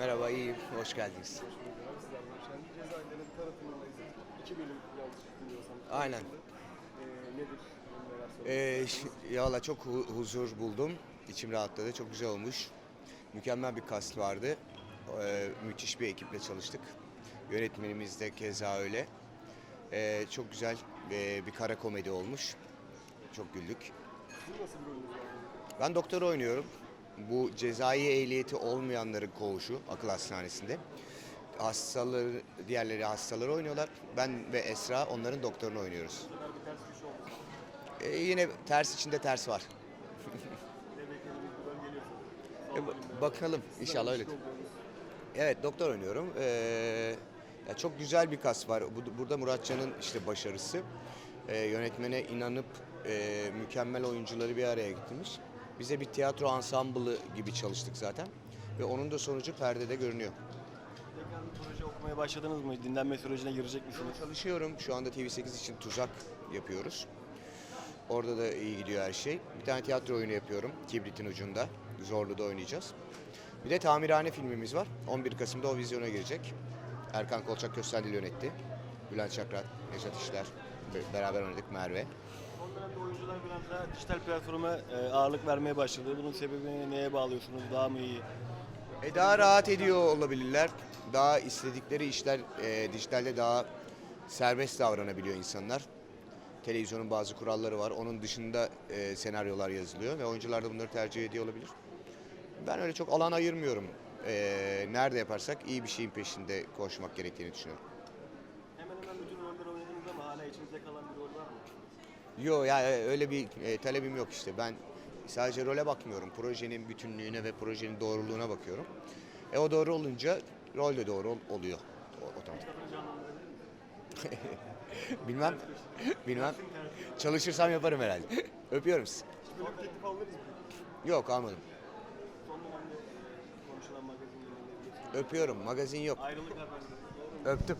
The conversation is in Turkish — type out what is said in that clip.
Merhaba, iyiyim. Hoş geldiniz. Aynen. Ee, ya valla çok hu- huzur buldum. İçim rahatladı. Çok güzel olmuş. Mükemmel bir kast vardı. Ee, müthiş bir ekiple çalıştık. Yönetmenimiz de keza öyle. Ee, çok güzel ee, bir kara komedi olmuş. Çok güldük. Ben doktor oynuyorum. Bu cezai ehliyeti olmayanların koğuşu akıl hastanesinde. Hastaları, diğerleri hastaları oynuyorlar. Ben ve Esra onların doktorunu oynuyoruz. Ee, yine ters içinde ters var. E, ba- bakalım inşallah öyle. Evet doktor oynuyorum. Ee, ya çok güzel bir kas var. Bu- Burada Muratcan'ın işte başarısı. Ee, yönetmene inanıp e, mükemmel oyuncuları bir araya getirmiş. Bize bir tiyatro ansamblı gibi çalıştık zaten. Ve onun da sonucu perdede görünüyor. Tekrar bir proje okumaya başladınız mı? Dinlenme sürecine girecek misiniz? Çalışıyorum. Şu anda TV8 için tuzak yapıyoruz. Orada da iyi gidiyor her şey. Bir tane tiyatro oyunu yapıyorum. Kibritin ucunda. Zorlu'da oynayacağız. Bir de Tamirhane filmimiz var. 11 Kasım'da o vizyona girecek. Erkan Kolçak Köstendil yönetti. Bülent Çakrak, Neşat İşler. be- Beraber oynadık Merve. Son dönemde oyuncular biraz daha dijital platforma e, ağırlık vermeye başladı. Bunun sebebini neye bağlıyorsunuz? Daha mı iyi? E daha rahat ediyor olabilirler. Daha istedikleri işler e, dijitalde daha serbest davranabiliyor insanlar. Televizyonun bazı kuralları var. Onun dışında e, senaryolar yazılıyor ve oyuncular da bunları tercih ediyor olabilir. Ben öyle çok alan ayırmıyorum. E, nerede yaparsak iyi bir şeyin peşinde koşmak gerektiğini düşünüyorum. Hemen hemen bütün roller oynadınız ama hala içinizde kalan bir rol var mı? Yok ya öyle bir e, talebim yok işte. Ben sadece role bakmıyorum. Projenin bütünlüğüne ve projenin doğruluğuna bakıyorum. E o doğru olunca rol de doğru ol- oluyor o- otomatik. Bilmem. Bilmem. Çalışırsam yaparım herhalde. Öpüyorum sizi. Böyle bir teklif alırız mı? Yok almadım. Son dönemde konuşulan magazinlerinde Öpüyorum. Magazin yok. ayrılık haberleri. Doğru mu? Öptüm.